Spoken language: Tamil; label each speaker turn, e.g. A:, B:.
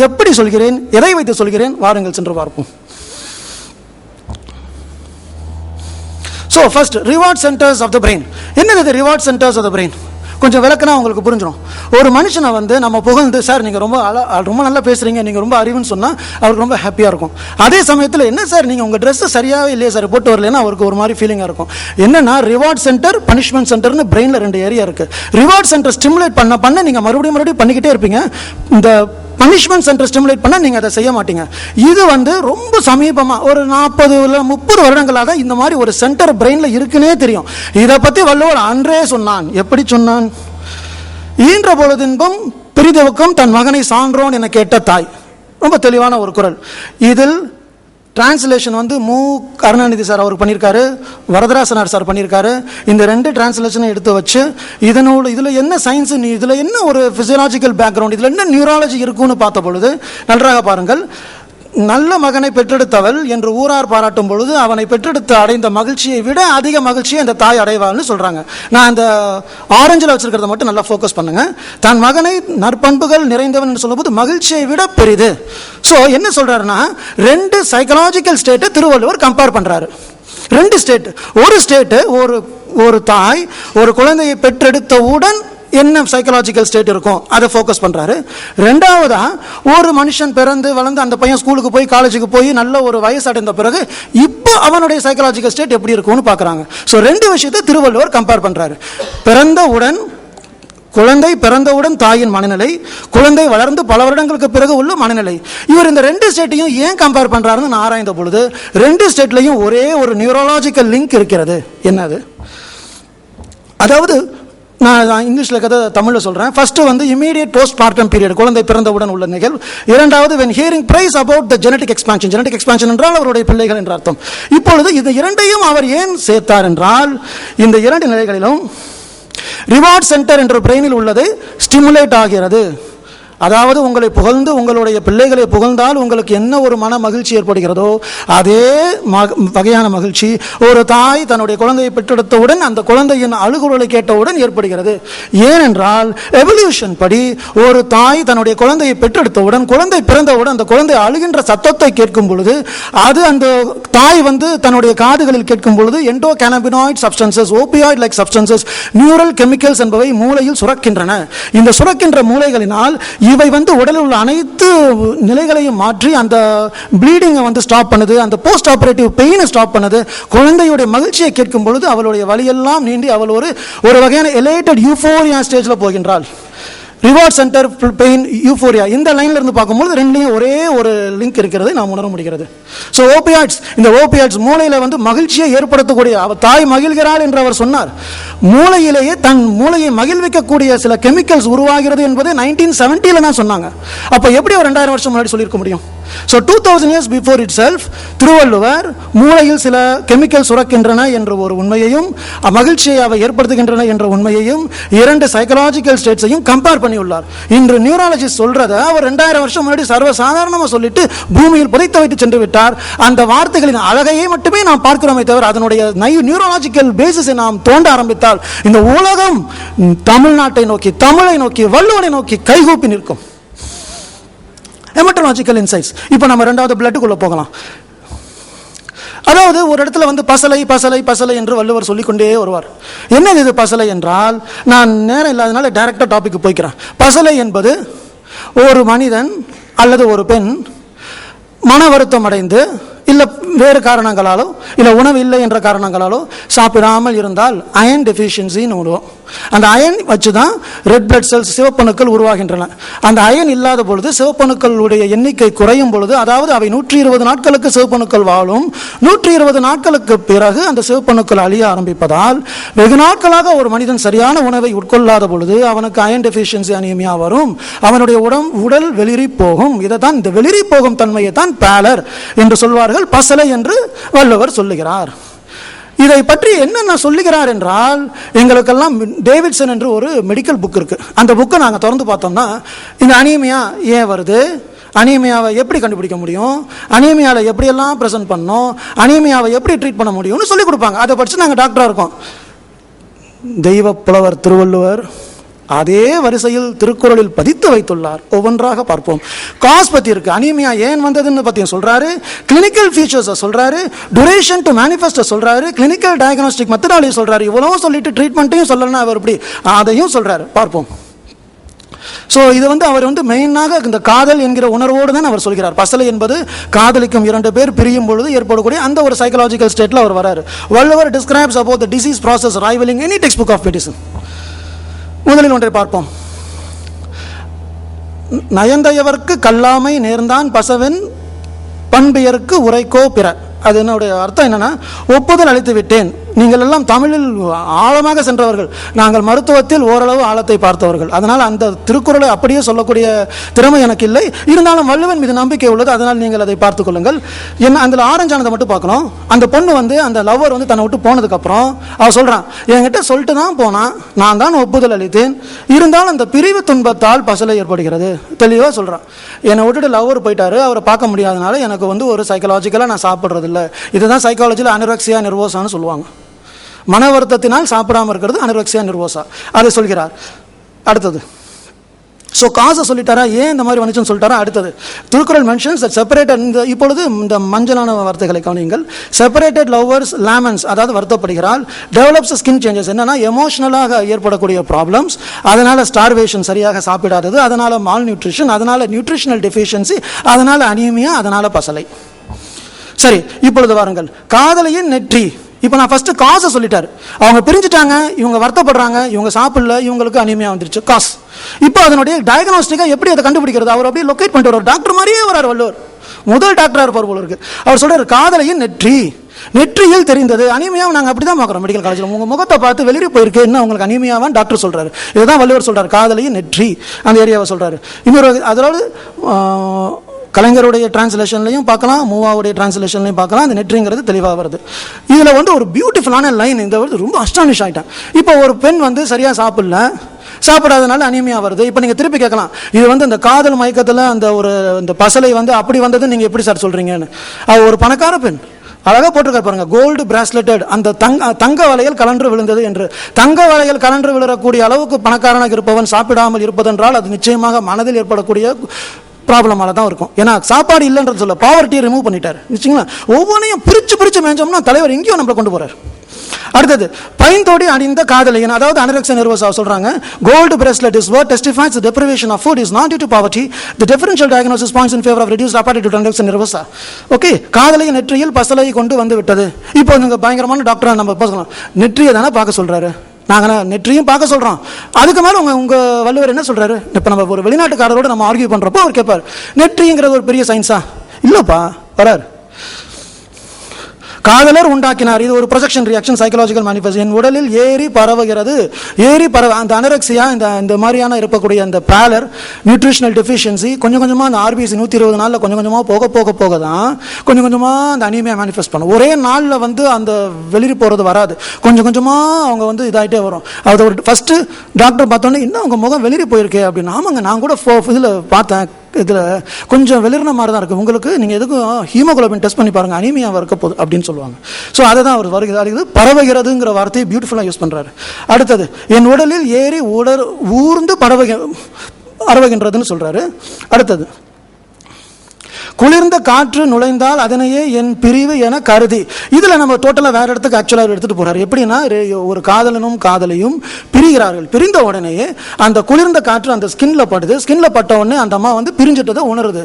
A: எப்படி சொல்கிறேன்? எதை வைத்து சொல்கிறேன்? வாருங்கள் சென்று பார்ப்போம். So first reward centres of the brain என்னது reward centres of the brain கொஞ்சம் விளக்குனா உங்களுக்கு புரிஞ்சிடும் ஒரு மனுஷனை வந்து நம்ம புகழ்ந்து சார் நீங்கள் ரொம்ப அழ ரொம்ப நல்லா பேசுகிறீங்க நீங்கள் ரொம்ப அறிவுன்னு சொன்னால் அவருக்கு ரொம்ப ஹாப்பியாக இருக்கும். அதே சமயத்தில் என்ன சார் நீங்கள் உங்கள் ட்ரெஸ்ஸு சரியாகவே இல்லையே சார் போட்டு வரலன்னா அவருக்கு ஒரு மாதிரி ஃபீலிங்காக இருக்கும். என்னன்னா ரிவார்ட் சென்டர் பனிஷ்மெண்ட் சென்டர்னு பிரெயினில் ரெண்டு ஏரியா இருக்குது ரிவார்ட் சென்டர் ஸ்டிமுலேட் பண்ண பண்ண நீங்கள் மறுபடியும் மறுபடியும் பண்ணிக்கிட்டே இருப்பீங்க. இந்த பனிஷ்மெண்ட் சென்டர் ஸ்டிமுலேட் பண்ணால் நீங்கள் அதை செய்ய மாட்டீங்க. இது வந்து ரொம்ப சமீபமாக ஒரு நாற்பது இல்லை முப்பது வருடங்களாக தான் இந்த மாதிரி ஒரு சென்டர் பிரெயினில் இருக்குன்னே தெரியும். இதை பற்றி வள்ளுவர் அன்றே சொன்னான். எப்படி சொன்னான்? ஈன்ற பொழுதின்பம் பிரிதவுக்கும் தன் மகனை சான்றோன் என கேட்ட தாய். ரொம்ப தெளிவான ஒரு குரல். இதில் டிரான்ஸ்லேஷன் வந்து மு. கருணாநிதி சார் அவர் பண்ணியிருக்காரு வரதராசனார் சார் பண்ணியிருக்காரு இந்த ரெண்டு டிரான்ஸ்லேஷனை எடுத்து வச்சு இதனோட இதில் என்ன சயின்ஸ் இதில் என்ன ஒரு ஃபிசியலாஜிக்கல் பேக்ரவுண்ட் இதில் என்ன நியூராலஜி இருக்குன்னு பார்த்த பொழுது நன்றாக பாருங்கள். நல்ல மகனை பெற்றெடுத்தவள் என்று ஊரார் பாராட்டும் பொழுது அவனை பெற்றெடுத்து அடைந்த மகிழ்ச்சியை விட அதிக மகிழ்ச்சியை அந்த தாய் அடைவாள்னு சொல்கிறாங்க நான் அந்த ஆரஞ்சில் வச்சுருக்கிறத மட்டும் நல்லா ஃபோக்கஸ் பண்ணுங்கள் தன் மகனை நற்பண்புகள் நிறைந்தவன் சொல்லும்போது மகிழ்ச்சியை விட பெரிது. ஸோ என்ன சொல்கிறாருன்னா ரெண்டு சைக்கலாஜிக்கல் ஸ்டேட்டை திருவள்ளுவர் கம்பேர் பண்ணுறாரு ரெண்டு ஸ்டேட் ஒரு ஸ்டேட்டு ஒரு ஒரு தாய் ஒரு குழந்தையை பெற்றெடுத்தவுடன் என்ன சைக்கலாஜிக்கல் ஸ்டேட் இருக்கும் அதை ஃபோக்கஸ் பண்ணுறாரு ரெண்டாவதாக ஒரு மனுஷன் பிறந்து வளர்ந்து அந்த பையன் ஸ்கூலுக்கு போய் காலேஜுக்கு போய் நல்ல ஒரு வயசு அடைந்த பிறகு இப்போ அவனுடைய சைக்கலாஜிக்கல் ஸ்டேட் எப்படி இருக்கும்னு பார்க்குறாங்க. ஸோ ரெண்டு விஷயத்தை திருவள்ளுவர் கம்பேர் பண்ணுறாரு பிறந்தவுடன் குழந்தை பிறந்தவுடன் தாயின் மனநிலை குழந்தை வளர்ந்து பல வருடங்களுக்கு பிறகு உள்ள மனநிலை. இவர் இந்த ரெண்டு ஸ்டேட்டையும் ஏன் கம்பேர் பண்ணுறாருன்னு நான் ஆராய்ந்த பொழுது ரெண்டு ஸ்டேட்லையும் ஒரே ஒரு நியூரலாஜிக்கல் லிங்க் இருக்கிறது. என்னது? அதாவது நான் நான் இங்கிலீஷில் கதை தமிழில் சொல்கிறேன் ஃபர்ஸ்ட்டு வந்து இமீடியட் போஸ்ட் பார்ட்டம் பீரியட் குழந்தை பிறந்தவுடன் உள்ள நிகழ்வு. இரண்டாவது when hearing praise about the genetic expansion genetic expansion என்றால் அவருடைய பிள்ளைகள் என்ற அர்த்தம். இப்பொழுது இந்த இரண்டையும் அவர் ஏன் சேர்த்தார் என்றால் இந்த இரண்டு நிலைகளிலும் ரிவார்ட் சென்டர் என்ற பிரெயினில் உள்ளது ஸ்டிமுலேட் ஆகிறது. அதாவது உங்களை புகழ்ந்து உங்களுடைய பிள்ளைகளை புகழ்ந்தால் உங்களுக்கு என்ன ஒரு மன மகிழ்ச்சி ஏற்படுகிறதோ அதே மக- வகையான மகிழ்ச்சி ஒரு தாய் தன்னுடைய குழந்தையை பெற்றெடுத்தவுடன் அந்த குழந்தையின் அழுகுரலை கேட்டவுடன் ஏற்படுகிறது. ஏனென்றால் எவல்யூஷன் படி ஒரு தாய் தன்னுடைய குழந்தையை பெற்றெடுத்தவுடன் குழந்தை பிறந்தவுடன் அந்த குழந்தை அழுகின்ற சத்தத்தை கேட்கும் பொழுது அது அந்த தாய் வந்து தன்னுடைய காதுகளில் கேட்கும் பொழுது endocannabinoid substances opioid like substances neural chemicals என்பவை மூளையில் சுரக்கின்றன. இந்த சுரக்கின்ற மூளைகளினால் இவை வந்து உடலில் உள்ள அனைத்து நிலைகளையும் மாற்றி அந்த ப்ளீடிங்கை வந்து ஸ்டாப் பண்ணுது அந்த போஸ்ட் ஆப்ரேட்டிவ் பெயினை ஸ்டாப் பண்ணுது. குழந்தையுடைய மகிழ்ச்சியை கேட்கும் பொழுது அவளுடைய வழியெல்லாம் நீண்டி அவள் ஒரு ஒரு வகையான எலேட்டட் யூஃபோரியா ஸ்டேஜில் போகின்றாள். ரிவார்ட் சென்டர் பெயின் யூஃபோரியா இந்த லைன்ல இருந்து பார்க்கும்போது ரெண்டுலையும் ஒரே ஒரு லிங்க் இருக்கிறது நாம் உணர முடிகிறது. ஸோ ஓபியாட்ஸ் இந்த ஓபியாட்ஸ் மூளையில் வந்து மகிழ்ச்சியை ஏற்படுத்தக்கூடிய அவர் தாய் மகிழ்கிறாள் என்று அவர் சொன்னார். மூளையிலேயே தன் மூளையை மகிழ்விக்கக்கூடிய சில கெமிக்கல்ஸ் உருவாகிறது என்பது நைன்டீன் செவன்ட்டியில் தான் சொன்னாங்க. அப்போ எப்படி ஒரு ரெண்டாயிரம் வருஷம் முன்னாடி சொல்லியிருக்க முடியும்? So two thousand years before itself Thiruvalluvar மூளையில் சில கெமிக்கல் சுரக்கின்றன என்ற ஒரு உண்மையையும் மகிழ்ச்சியை அவை ஏற்படுத்துகின்றன என்ற உண்மையையும் இரண்டு சைக்கலாஜிக்கல் ஸ்டேட்ஸையும் கம்பேர் பண்ணியுள்ளார். இன்று நியூராலஜிஸ்ட் சொல்றத அவர் ரெண்டாயிரம் வருஷம் முன்னாடி சர்வசாதாரணமாக சொல்லிட்டு பூமியில் புதைத்து வைத்து சென்று விட்டார். அந்த வார்த்தைகளின் அழகையே மட்டுமே நாம் பார்க்கிறோமே தவிர அதனுடைய நை நியூரலாஜிக்கல் பேசிஸை நாம் தோண்ட ஆரம்பித்தால் இந்த உலகம் தமிழ்நாட்டை நோக்கி தமிழை நோக்கி வள்ளுவனை நோக்கி கைகூப்பி நிற்கும். ஹெமட்டலாஜிக்கல் இன்சைட்ஸ் இப்போ நம்ம ரெண்டாவது பிளட்டுக்குள்ளே போகலாம். அதாவது ஒரு இடத்துல வந்து பசலை பசலை பசலை என்று வள்ளுவர் சொல்லிக்கொண்டே வருவார். என்னது இது பசலை என்றால் நான் நேரம் இல்லாதனால டைரக்டாக டாபிக் போய்க்கிறேன். பசலை என்பது ஒரு மனிதன் அல்லது ஒரு பெண் மன வருத்தம் அடைந்து இல்லை வேறு காரணங்களாலோ இல்லை உணவு இல்லை என்ற காரணங்களாலோ சாப்பிடாமல் இருந்தால் அயன் டெஃபிஷியன்சின்னு விடுவோம் அந்த அயன் வச்சு தான் ரெட் பிளட் செல்ஸ் சிவப்பணுக்கள் உருவாகின்றன. அந்த அயன் இல்லாத பொழுது சிவப்பணுக்களுடைய எண்ணிக்கை குறையும் பொழுது அதாவது அவை நூற்றி இருபது நாட்களுக்கு சிவப்பணுக்கள் வாழும் நூற்றி இருபது நாட்களுக்கு பிறகு அந்த சிவப்பணுக்கள் அழிய ஆரம்பிப்பதால் வெகு நாட்களாக ஒரு மனிதன் சரியான உணவை உட்கொள்ளாத பொழுது அவனுக்கு அயன் டெஃபிஷியன்சி அனிமியா வரும். அவனுடைய உடம் உடல் வெளிரி போகும். இதை தான் இந்த வெளிரி போகும் தன்மையை தான் பேலர் என்று சொல்வார்கள். பசலை என்று வள்ளுவர் சொல்லுகிறார். இதை பற்றி என்னென்ன சொல்லுகிறார் என்றால் எங்களுக்கெல்லாம் டேவிட்சன் என்று ஒரு மெடிக்கல் புக் இருக்குது அந்த புக்கை நாங்கள் திறந்து பார்த்தோம்னா இந்த அனீமியா ஏன் வருது? அனீமியாவை எப்படி கண்டுபிடிக்க முடியும்? அனீமியாவில் எப்படியெல்லாம் ப்ரெசென்ட் பண்ணணும்? அனீமியாவை எப்படி ட்ரீட் பண்ண முடியும்னு சொல்லி கொடுப்பாங்க. அதை படித்து நாங்கள் டாக்டராக இருக்கோம். தெய்வ புலவர் திருவள்ளுவர் அதே வரிசையில் திருக்குறளில் பதித்து வைத்துள்ளார். ஒவ்வொன்றாக பார்ப்போம். காஸ் பத்தி இருக்கு அனிமியா ஏன் வந்ததுன்னு பற்றியும் சொல்றாரு. கிளினிக்கல் ஃபீச்சர்ஸை சொல்றாரு. டுரேஷன் டு மேனிஃபெஸ்டோ சொல்றாரு. கிளினிக்கல் டயக்னோஸ்டிக் மெத்தடாலஜி சொல்றாரு. இவ்வளவு சொல்லிட்டு ட்ரீட்மெண்ட்டையும் சொல்லலன்னா அவர் இப்படி அதையும் சொல்றாரு. பார்ப்போம். ஸோ இது வந்து அவர் வந்து மெயினாக இந்த காதல் என்கிற உணர்வோடு தான் அவர் சொல்கிறார். பசலை என்பது காதலிக்கும் இரண்டு பேர் பிரியும் பொழுது ஏற்படக்கூடிய அந்த ஒரு சைக்கலாஜிக்கல் ஸ்டேட்டில் அவர் வராரு. Valluvar describes about the disease process rivalling any text book of medicine முதலில் ஒன்றை பார்ப்போம். நயந்தையவர்க்கு கல்லாமை நேர்ந்தான் பசவன் பண்பெயர்க்கு உரைக்கோ பிற. அது என்னுடைய அர்த்தம் என்னன்னா ஒப்புதல் அளித்து விட்டேன் நீங்கள் எல்லாம் தமிழில் ஆழமாக சென்றவர்கள். நாங்கள் மருத்துவத்தில் ஓரளவு ஆழத்தை பார்த்தவர்கள். அதனால் அந்த திருக்குறளை அப்படியே சொல்லக்கூடிய திறமை எனக்கு இல்லை. இருந்தாலும் வள்ளுவன் மீது நம்பிக்கை உள்ளது. அதனால் நீங்கள் அதை பார்த்துக் கொள்ளுங்கள். என்ன அதில் ஆரஞ்சானதை மட்டும் பார்க்கணும். அந்த பொண்ணு வந்து அந்த லவ்வர் வந்து தன்னை விட்டு போனதுக்கப்புறம் அவள் சொல்கிறான் என்கிட்ட சொல்லிட்டு தான் போனான். நான் தான் ஒப்புதல் அளித்தேன். இருந்தாலும் அந்த பிரிவு துன்பத்தால் பசலை ஏற்படுகிறது. தெளிவாக சொல்கிறான் என்னை விட்டுட்டு லவ்வர் போயிட்டாரு. அவரை பார்க்க முடியாதனால எனக்கு வந்து ஒரு சைக்கலாஜிக்கலாக நான் சாப்பிட்றதில்ல. இதுதான் சைக்காலஜியில் அனுரக்சியா நிர்வோசான்னு சொல்லுவாங்க. மன வருத்தத்தினால் சாப்பிடாம இருக்கிறது அனுரக்சியா நிர்வோசா. அதை சொல்கிறார். அடுத்தது. ஸோ காசை சொல்லிட்டாரா? ஏன் இந்த மாதிரி வந்துச்சுன்னு சொல்லிட்டாரா? அடுத்தது. திருக்குறள் மென்ஷன்ஸ் செப்பரேட்டட் இந்த இப்பொழுது இந்த மஞ்சளான வார்த்தைகளை கவனியுங்கள். செப்பரேட்டட் லவ்வர்ஸ் லேமன்ஸ் அதாவது வருத்தப்படுகிறார் டெவலப்ஸ் ஸ்கின் சேஞ்சஸ் என்னன்னா எமோஷனலாக ஏற்படக்கூடிய ப்ராப்ளம்ஸ் அதனால் ஸ்டார்வேஷன் சரியாக சாப்பிடாதது. அதனால் மால் நியூட்ரிஷன் அதனால் நியூட்ரிஷனல் டெஃபிஷியன்சி அதனால் அனீமியா அதனால் பசலை. சரி இப்பொழுது வாருங்கள். காதலையின் நெற்றி. இப்போ நான் ஃபஸ்ட்டு காசை சொல்லிட்டார். அவங்க பிரிஞ்சுட்டாங்க இவங்க வருத்தப்படுறாங்க இவங்க சாப்பிடல இவங்களுக்கு அனிமையாக வந்துருச்சு காசு. இப்போ அதனுடைய டயக்னோஸ்டிக்காக எப்படி அதை கண்டுபிடிக்கிறது? அவர் அப்படியே லொக்கேட் பண்ணிட்டு வர்றார். டாக்டர் மாதிரியே வரார் வள்ளுவர். முதல் டாக்டராக இருப்பார் போல இருக்கு. அவர் சொல்கிறார் காதலையும் நெற்றி. நெற்றியில் தெரிந்தது. அனிமையாக நாங்கள் அப்படி தான் பார்க்குறோம் மெடிக்கல் காலேஜில் உங்கள் முகத்தை பார்த்து வெளியே போயிருக்கு. என்ன உங்களுக்கு அனிமையாவான் டாக்டர் சொல்கிறார் இதுதான் வள்ளுவர் சொல்கிறார் காதலையும் நெற்றி. அந்த ஏரியாவை சொல்கிறார் இன்னொரு அதாவது கலைஞருடைய டிரான்ஸ்லேஷன்லையும் பார்க்கலாம் மூவாவுடைய டிரான்ஸ்லேஷன்லையும் பார்க்கலாம் அந்த நெற்றிங்கிறது தெளிவாக வருது. இதில் வந்து ஒரு பியூட்டிஃபுல்லான லைன் இந்த வருது ரொம்ப அஸ்டானிஷ் ஆகிட்டேன் இப்போ ஒரு பெண் வந்து சரியாக சாப்பிடல சாப்பிடாதனால அனிமியா வருது. இப்போ நீங்கள் திருப்பி கேட்கலாம் இது வந்து இந்த காதல் மயக்கத்தில் அந்த ஒரு இந்த பசலை வந்து அப்படி வந்தது நீங்கள் எப்படி சார் சொல்கிறீங்கன்னு அவள் ஒரு பணக்கார பெண். அழகாக போட்டிருக்காரு பாருங்க கோல்டு பிராஸ்லெட்டட் அந்த தங்க தங்க வளையல் கலன்று விழுந்தது என்று. தங்க வளையல் கலன்று விழுறக்கூடிய அளவுக்கு பணக்காரனாக இருப்பவன் சாப்பிடாமல் இருப்பதென்றால் அது நிச்சயமாக மனதில் ஏற்படக்கூடிய ப்ராப்ளமால தான் இருக்கும். ஏன்னா சாப்பாடு இல்லைன்றது சொல்ல பாவர்ட்டியை ரிமூவ் பண்ணிட்டார். வச்சுங்களா ஒவ்வொன்றையும் பிரித்து பிரித்து மேஞ்சோம்னா தலைவர் எங்கேயோ நம்மளை கொண்டு போகிறார் அடுத்தது பைந்தோடி அணிந்த காதலியன் அதாவது அனரக்ஷன் நிர்வசா சொல்கிறாங்க gold bracelet is what testifies the of food is not due due to poverty. The differential diagnosis points in favor of reduced appetite to nervosa okay காதலிய நெற்றியில் பசலை கொண்டு வந்து விட்டது. இப்போ நீங்கள் பயங்கரமான டாக்டரை நம்ம பார்க்கலாம். நெற்றியை தானே பார்க்க சொல்கிறாரு நாங்கள் நெற்றியும் பார்க்க சொல்கிறோம் அதுக்கு மேலே உங்கள் உங்கள் வள்ளுவர் என்ன சொல்கிறாரு இப்போ நம்ம ஒரு வெளிநாட்டுக்காரரோட நம்ம ஆர்கியூ பண்ணுறப்போ அவர் கேட்பார் நெற்றிங்கிறது ஒரு பெரிய சயின்ஸா இல்லைப்பா வரார். காதலர் உண்டாக்கினார். இது ஒரு ப்ரொஜெக்ஷன் ரியாக்ஷன் சைக்கலாஜிக்கல் மேனிஃபெஸ்ட் என் உடலில் ஏறி பரவுகிறது. ஏறி பரவ அந்த அனரக்சியா இந்த இந்த மாதிரியான இருக்கக்கூடிய அந்த பேலர் நியூட்ரிஷனல் டெஃபிஷியன்சி கொஞ்சம் கொஞ்சமாக அந்த ஆர்பிசி நூற்றி இருபது நாளில் கொஞ்சம் கொஞ்சமாக போக போக போக தான் கொஞ்சம் கொஞ்சமாக அந்த அனிமையாக மேனிஃபெஸ்ட் பண்ணும். ஒரே நாளில் வந்து அந்த வெளியே போகிறது வராது. கொஞ்சம் கொஞ்சமாக அவங்க வந்து இதாகிட்டே வரும். அது ஒரு ஃபஸ்ட்டு டாக்டர் பார்த்தோன்னே இன்னும் அவங்க முகம் வெளியே போயிருக்கே அப்படின்னு. ஆமாங்க நான் கூட இதில் பார்த்தேன். இதில் கொஞ்சம் வெளிர்ன மாதிரி தான் இருக்குது உங்களுக்கு நீங்கள் எதுக்கும் ஹீமோகுளோபின் டெஸ்ட் பண்ணி பாருங்கள் அனிமியாக இருக்க போகுது அப்படின்னு சொல்லுவாங்க. ஸோ அதை தான் அவர் வருகிறது அது பரவுகிறதுங்கிற வார்த்தையை பியூட்டிஃபுல்லாக யூஸ் பண்ணுறாரு அடுத்தது என் உடலில் ஏறி உடல் ஊர்ந்து பரவுக பரவுகின்றதுன்னு சொல்கிறாரு அடுத்தது குளிர்ந்த காற்று நுழைந்தால் அதனையே என் பிரிவு என கருதி. இதில் நம்ம டோட்டலாக வேற இடத்துக்கு ஆக்சுவலாக எடுத்துகிட்டு போறாரு. எப்படின்னா ஒரு காதலனும் காதலையும் பிரிகிறார்கள். பிரிந்த உடனேயே அந்த குளிர்ந்த காற்று அந்த ஸ்கின்ல படுது. ஸ்கின்ல பட்ட உடனே அந்த அம்மா வந்து பிரிஞ்சிட்டதை உணருது.